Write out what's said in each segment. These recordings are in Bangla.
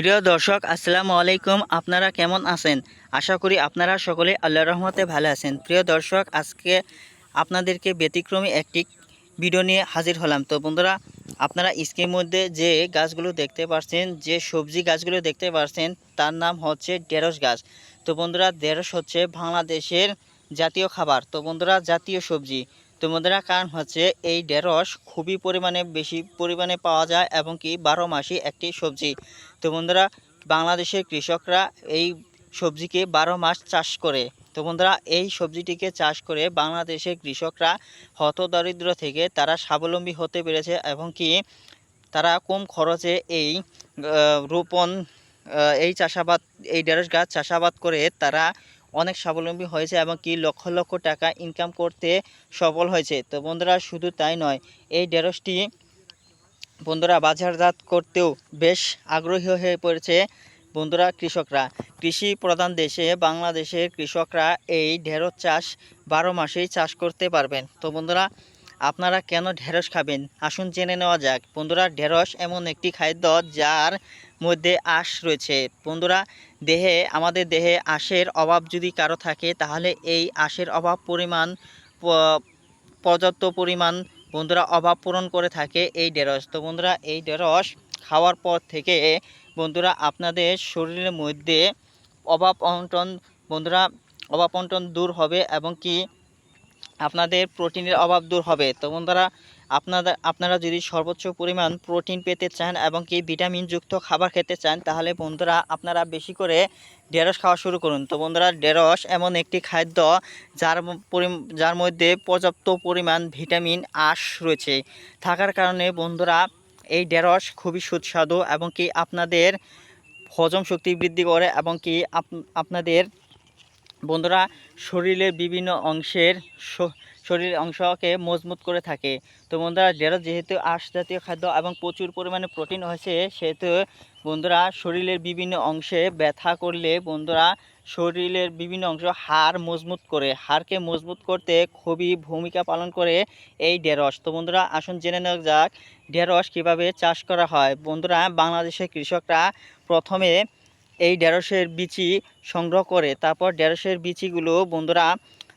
প্রিয় দর্শক, আসসালামু আলাইকুম। আপনারা কেমন আছেন? আশা করি আপনারা সকলে আল্লাহ রহমতে ভালো আছেন। প্রিয় দর্শক, আজকে আপনাদেরকে ব্যতিক্রমী একটি ভিডিও নিয়ে হাজির হলাম। তো বন্ধুরা, আপনারা স্ক্রিনের মধ্যে যে গাছগুলো দেখতে পাচ্ছেন যে সবজি গাছগুলো দেখতে পাচ্ছেন তার নাম হচ্ছে ঢেঁড়স গাছ। তো বন্ধুরা, ঢেঁড়স হচ্ছে বাংলাদেশের জাতীয় খাবার। তো বন্ধুরা, জাতীয় সবজি। তো বন্ধুরা কারণ হচ্ছে এই ঢেঁড়স খুবই পরিমাণে বেশি পরিমাণে পাওয়া যায় এবং কি বারো মাসই একটি সবজি। তো বন্ধুরা, বাংলাদেশের কৃষকরা এই সবজিকে বারো মাস চাষ করে। তো বন্ধুরা, এই সবজিটিকে চাষ করে বাংলাদেশের কৃষকরা হত হতদরিদ্র থেকে তারা স্বাবলম্বী হতে পেরেছে এবং কি তারা কম খরচে এই রোপণ এই চাষাবাদ, এই ঢেঁড়স গাছ চাষাবাদ করে তারা অনেক স্বাবলম্বী হয়েছে এবং কি লক্ষ লক্ষ টাকা ইনকাম করতে সফল হয়েছে। তো বন্ধুরা, শুধু তাই নয়, এই ঢেঁড়সটি বন্ধুরা বাজারজাত করতেও বেশ আগ্রহী হয়ে পড়েছে বন্ধুরা কৃষকরা। কৃষি প্রধান দেশে, বাংলাদেশের কৃষকরা এই ঢেঁড়স চাষ বারো মাসেই চাষ করতে পারবেন। তো বন্ধুরা আপনারা কেন ঢেঁড়স খাবেন? আসুন জেনে নেওয়া যাক। বন্ধুরা, ঢেঁড়স এমন একটি খাদ্য যার মধ্যে আঁশ রয়েছে। বন্ধুরা, দেহে, আমাদের দেহে আঁশের অভাব যদি কারও থাকে, তাহলে এই আঁশের অভাব পরিমাণ পর্যাপ্ত পরিমাণ, বন্ধুরা, অভাব পূরণ করে থাকে এই ঢেঁড়স। তো বন্ধুরা, এই ঢেঁড়স খাওয়ার পর থেকে, বন্ধুরা, আপনাদের শরীরের মধ্যে অভাব অনটন, বন্ধুরা, অভাব অনটন দূর হবে এবং কি আপনাদের প্রোটিনের অভাব দূর হবে। তো বন্ধুরা আপনাদের আপনারা যদি সর্বোচ্চ পরিমাণ প্রোটিন পেতে চান এবং কি ভিটামিনযুক্ত খাবার খেতে চান, তাহলে বন্ধুরা আপনারা বেশি করে ঢেঁড়স খাওয়া শুরু করুন। তো বন্ধুরা, ঢেঁড়স এমন একটি খাদ্য যার যার মধ্যে পর্যাপ্ত পরিমাণ ভিটামিন আঁশ রয়েছে। থাকার কারণে বন্ধুরা, এই ঢেঁড়স খুবই সুস্বাদু এবং কি আপনাদের হজম শক্তি বৃদ্ধি করে এবং কি আপ- আপনাদের বন্ধুরা, শরীরের বিভিন্ন অংশের শরীরের অংশকে মজবুত করে থাকে। তো বন্ধুরা ঢেঁড়স যেহেতু আঁশ জাতীয় খাদ্য এবং প্রচুর পরিমাণে প্রোটিন হয়েছে, সেহেতু বন্ধুরা, শরীরের বিভিন্ন অংশে ব্যথা করলে বন্ধুরা, শরীরের বিভিন্ন অংশ হাড় মজবুত করে, হাড়কে মজবুত করতে খুবই ভূমিকা পালন করে এই ঢেঁড়স। তো বন্ধুরা, আসুন জেনে নেওয়া যাক ঢেঁড়স কীভাবে চাষ করা হয়। বন্ধুরা, বাংলাদেশের কৃষকরা প্রথমে ঢেঁড়সের বিচি সংগ্রহ করে, তারপর ঢেঁড়সের বিচিগুলো বন্ধুরা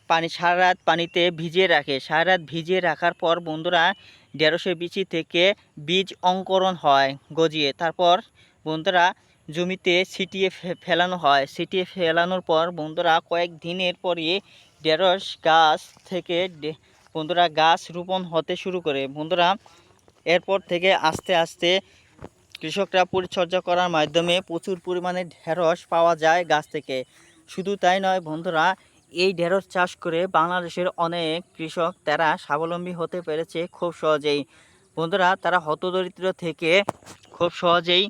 পানি, সারা রাত পানিতে ভিজিয়ে রাখে। সারা রাত ভিজিয়ে রাখার পর বন্ধুরা ঢেঁড়সের বিচি থেকে বীজ অঙ্করণ হয়, গজিয়ে। তারপর বন্ধুরা জমিতে ছিটিয়ে ফেলানো হয়। ছিটিয়ে ফেলানোর পর বন্ধুরা কয়েক দিনের পরই ঢেঁড়স গাছ থেকে বন্ধুরা গাছ রোপণ হতে শুরু করে। বন্ধুরা এরপর থেকে আস্তে আস্তে কৃষকরা পরিচর্যা করার মাধ্যমে প্রচুর পরিমাণে ঢেঁড়স পাওয়া যায় গাছ থেকে। শুধু তাই নয় বন্ধুরা, এই ঢেঁড়স চাষ করে বাংলাদেশের অনেক কৃষক তারা স্বাবলম্বী হতে পেরেছে খুব সহজেই। বন্ধুরা, তারা হতদরিদ্র থেকে খুব সহজেই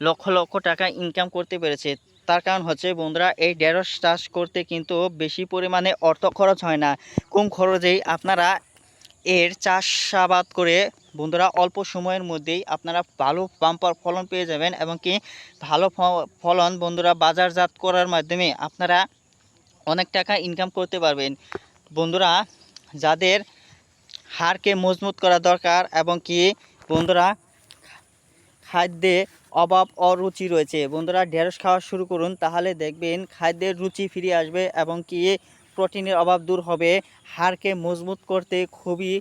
লক্ষ লক্ষ টাকা ইনকাম করতে পেরেছে। তার কারণ হচ্ছে বন্ধুরা, এই ঢেঁড়স চাষ করতে কিন্তু বেশি পরিমাণে অর্থ খরচ হয় না। কম খরচেই আপনারা এর চাষাবাদ করে বন্ধুরা অল্প সময়ের মধ্যেই আপনারা ভালো বাম্পার ফলন পেয়ে যাবেন এবং কি ভালো ফলন বন্ধুরা বাজারজাত করার মাধ্যমে আপনারা অনেক টাকা ইনকাম করতে পারবেন। বন্ধুরা, যাদের হাড়কে মজবুত করা দরকার এবং কি বন্ধুরা খাদ্যে অভাব অরুচি রয়েছে, বন্ধুরা ঢেঁড়স খাওয়া শুরু করুন, তাহলে দেখবেন খাদ্যের রুচি ফিরে আসবে এবং কি প্রোটিনের অভাব দূর হবে। হাড়কে মজবুত করতে খুবই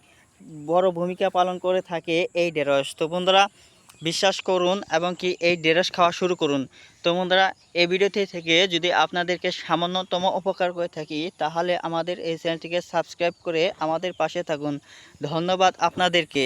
বড় ভূমিকা পালন করে থাকে এই ঢেঁড়স। তো বন্ধুরা, বিশ্বাস করুন এবং কি এই ঢেঁড়স খাওয়া শুরু করুন। তো বন্ধুরা, এই ভিডিওটি থেকে যদি আপনাদেরকে সামান্যতম উপকার করে থাকি, তাহলে আমাদের এই চ্যানেলটিকে সাবস্ক্রাইব করে আমাদের পাশে থাকুন। ধন্যবাদ আপনাদেরকে।